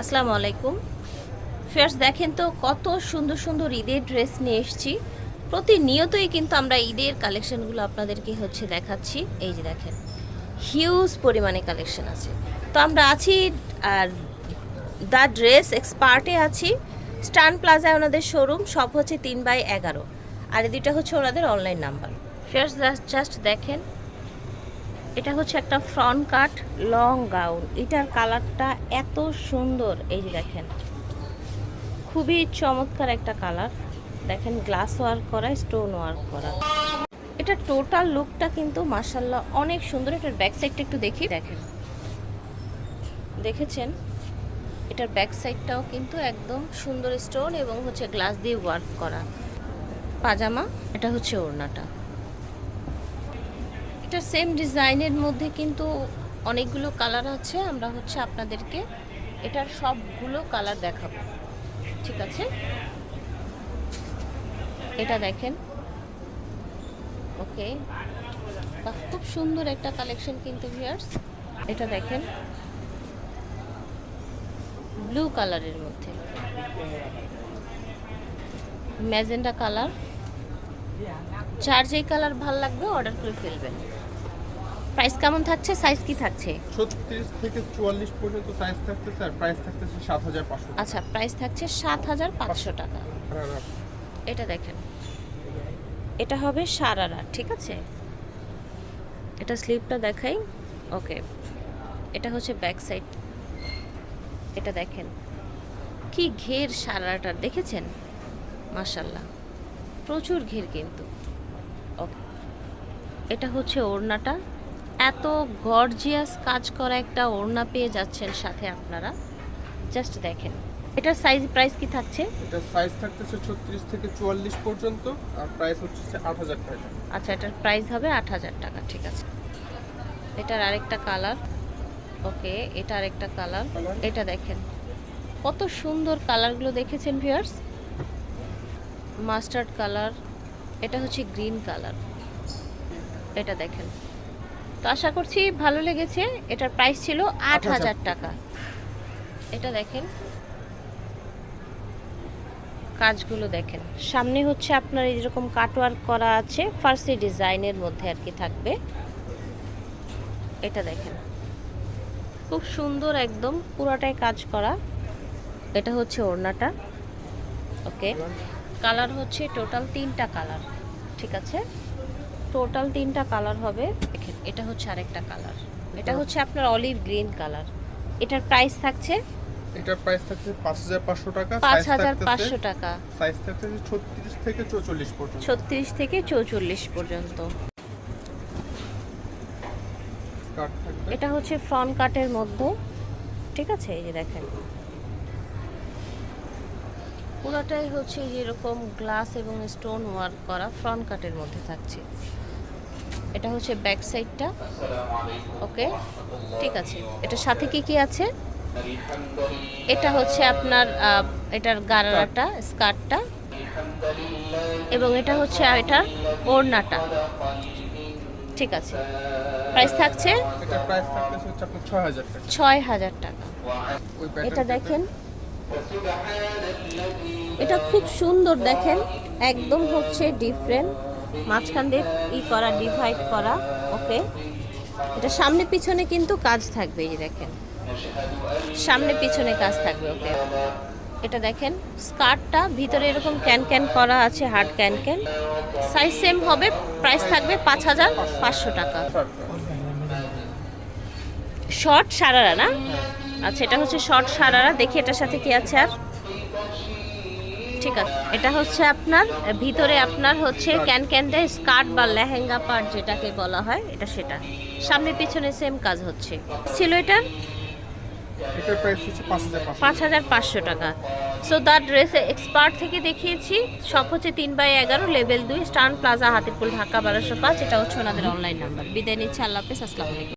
আসসালামু আলাইকুম। ফেয়ার্স দেখেন তো কত সুন্দর সুন্দর ঈদের ড্রেস নিয়ে এসেছি। প্রতিনিয়তই কিন্তু আমরা ঈদের কালেকশনগুলো আপনাদেরকে হচ্ছে দেখাচ্ছি। এই যে দেখেন, হিউজ পরিমাণে কালেকশন আছে। তো আমরা আছি আর দ্য ড্রেস এক্সপার্টে আছি। স্টান প্লাজায় ওনাদের শোরুম, সব হচ্ছে তিন বাই এগারো। আর দুইটা হচ্ছে ওনাদের অনলাইন নাম্বার। ফেয়ার্স জাস্ট দেখেন এটা হচ্ছে একটা ফ্রন্ট কাট লং গাউন এটার কালারটা এত সুন্দর, এই যে দেখেন। খুবই চমৎকার একটা কালার দেখেন গ্লাস ওয়ার্ক করা স্টোন ওয়ার্ক করা। এটা টোটাল লুকটা কিন্তু মার্শাল্লাহ অনেক সুন্দর। এটার ব্যাক সাইডটা একটু দেখি। দেখেন। দেখেছেন? এটার ব্যাক সাইডটাও কিন্তু একদম সুন্দর স্টোন এবং হচ্ছে গ্লাস দিয়ে ওয়ার্ক করা। পাজামা, এটা হচ্ছে ওড়নাটা। এটা সেম ডিজাইনের মধ্যে কিন্তু অনেকগুলো কালার আছে। আমরা হচ্ছে আপনাদেরকে এটার সবগুলো কালার দেখাবো। ঠিক আছে? এটা দেখেন। ওকে বাহ, খুব সুন্দর একটা কালেকশন কিন্তু ভিয়ার্স এটা দেখেন। ব্লু কালারের মধ্যে। ম্যাজেন্ডা কালার যার যেই কালার ভালো লাগবে অর্ডার করে ফেলবেন। প্রাইস কেমন থাকছে? সাইজ কি থাকছে? ছত্রিশ থেকে চুয়াল্লিশ পর্যন্ত সাইজ থাকতেছে আর প্রাইস হাজার পাঁচশো আচ্ছা প্রাইস থাকছে সাত হাজার পাঁচশো টাকা। এটা দেখেন। এটা হবে সারারা ঠিক আছে? এটা স্লিপটা দেখাই। ওকে। এটা হচ্ছে ব্যাক সাইড। এটা দেখেন। কি ঘের সারাটার দেখেছেন? মাশাল্লাহ প্রচুর ঘের কিন্তু। ওকে। এটা হচ্ছে ওড়নাটা। এত গর্জিয়াস কাজ করা একটা ওড়না পেয়ে যাচ্ছেন সাথে আপনারা। জাস্ট দেখেন। এটার সাইজ প্রাইস কি থাকছে? এটা সাইজ থাকতেছে ছত্রিশ থেকে চুয়াল্লিশ পর্যন্ত আর প্রাইস হচ্ছে আট হাজার টাকা। আচ্ছা এটার প্রাইস হবে আট হাজার টাকা ঠিক আছে। এটার আরেকটা কালার ওকে এটা আরেকটা কালার এটা দেখেন। কত সুন্দর কালারগুলো দেখেছেন ভিউয়ার্স মাস্টার্ড কালার এটা হচ্ছে গ্রিন কালার এটা দেখেন। তো আশা করছি ভালো লেগেছে। এটার প্রাইস ছিল আট হাজার। টাকা। এটা দেখেন। কাজগুলো দেখেন। সামনে হচ্ছে আপনার এই এরকম কাটওয়ার্ক করা আছে ফার্সি ডিজাইনের মধ্যে আর কি থাকবে। এটা দেখেন। খুব সুন্দর একদম পুরাটাই কাজ করা। এটা হচ্ছে ওড়নাটা। ওকে। কালার হচ্ছে টোটাল তিনটা কালার। ঠিক আছে? টোটাল তিনটা কালার হবে। দেখেন এটা হচ্ছে আরেকটা কালার। এটা হচ্ছে আপনার অলিভ গ্রিন কালার। এটার প্রাইস থাকছে? এটার প্রাইস থাকছে পাঁচ হাজার পাঁচশো টাকা পাঁচ সাইজ হাজার থাকতেছে পাঁচশো টাকা। সাইজ থাকতেছে ছত্রিশ থেকে চৌচল্লিশ পর্যন্ত। ছত্রিশ থেকে চৌচল্লিশ পর্যন্ত। স্কার্ট এটা হচ্ছে ফ্রন্ট কাটের মধ্যে। ঠিক আছে এই যে দেখেন। পুরোটাই হচ্ছে যেরকম গ্লাস এবং স্টোন ওয়ার্ক করা ফ্রন্ট কাটের মধ্যে থাকছে। এটা হচ্ছে ব্যাক সাইডটা। ওকে ঠিক আছে। এটার সাথে কি কি আছে? এটা হচ্ছে আপনার এটার গারাটা স্কার্টটা এবং এটা হচ্ছে এটার ওড়নাটা। ঠিক আছে। প্রাইস থাকছে? ছয় হাজার টাকা। এটা দেখেন। এটা খুব সুন্দর দেখেন, একদম হচ্ছে ডিফারেন্ট মাঝখান দিয়ে ই করা ডিভাইড করা ওকে এটা সামনে পিছনে কিন্তু কাজ থাকবে, এই দেখেন। সামনে পিছনে কাজ থাকবে ওকে এটা দেখেন, স্কার্টটা, ভিতরে এরকম ক্যান ক্যান করা আছে hard can can. Size same হবে প্রাইস থাকবে পাঁচ হাজার পাঁচশো টাকা। শর্ট সারারা না? আচ্ছা এটা হচ্ছে শর্ট সারারা। দেখি এটার সাথে কি আছে আর। ঠিক আছে এটা হচ্ছে আপনার ভিতরে আপনার হচ্ছে ক্যান ক্যান দেয় স্কার্ট বা লেহেঙ্গা পার্ট যেটাকে বলা হয় এটা সেটা। সামনে পিছনে সেম কাজ হচ্ছে। ছিল এটা এটার প্রাইস পাঁচ হাজার পাঁচশো। পাঁচ হাজার পাঁচশো টাকা। সো দ্য ড্রেস এক্সপার্ট থেকে দেখিয়েছি সব হচ্ছে তিন বাই এগারো লেভেল দুই স্টান প্লাজা হাতিপুল ঢাকা বারোশো পাঁচ এটা হচ্ছে ওনাদের অনলাইন নাম্বার বিদায় নিচ্ছে আল্লাহ হাফেজ আসসালামু আলাইকুম।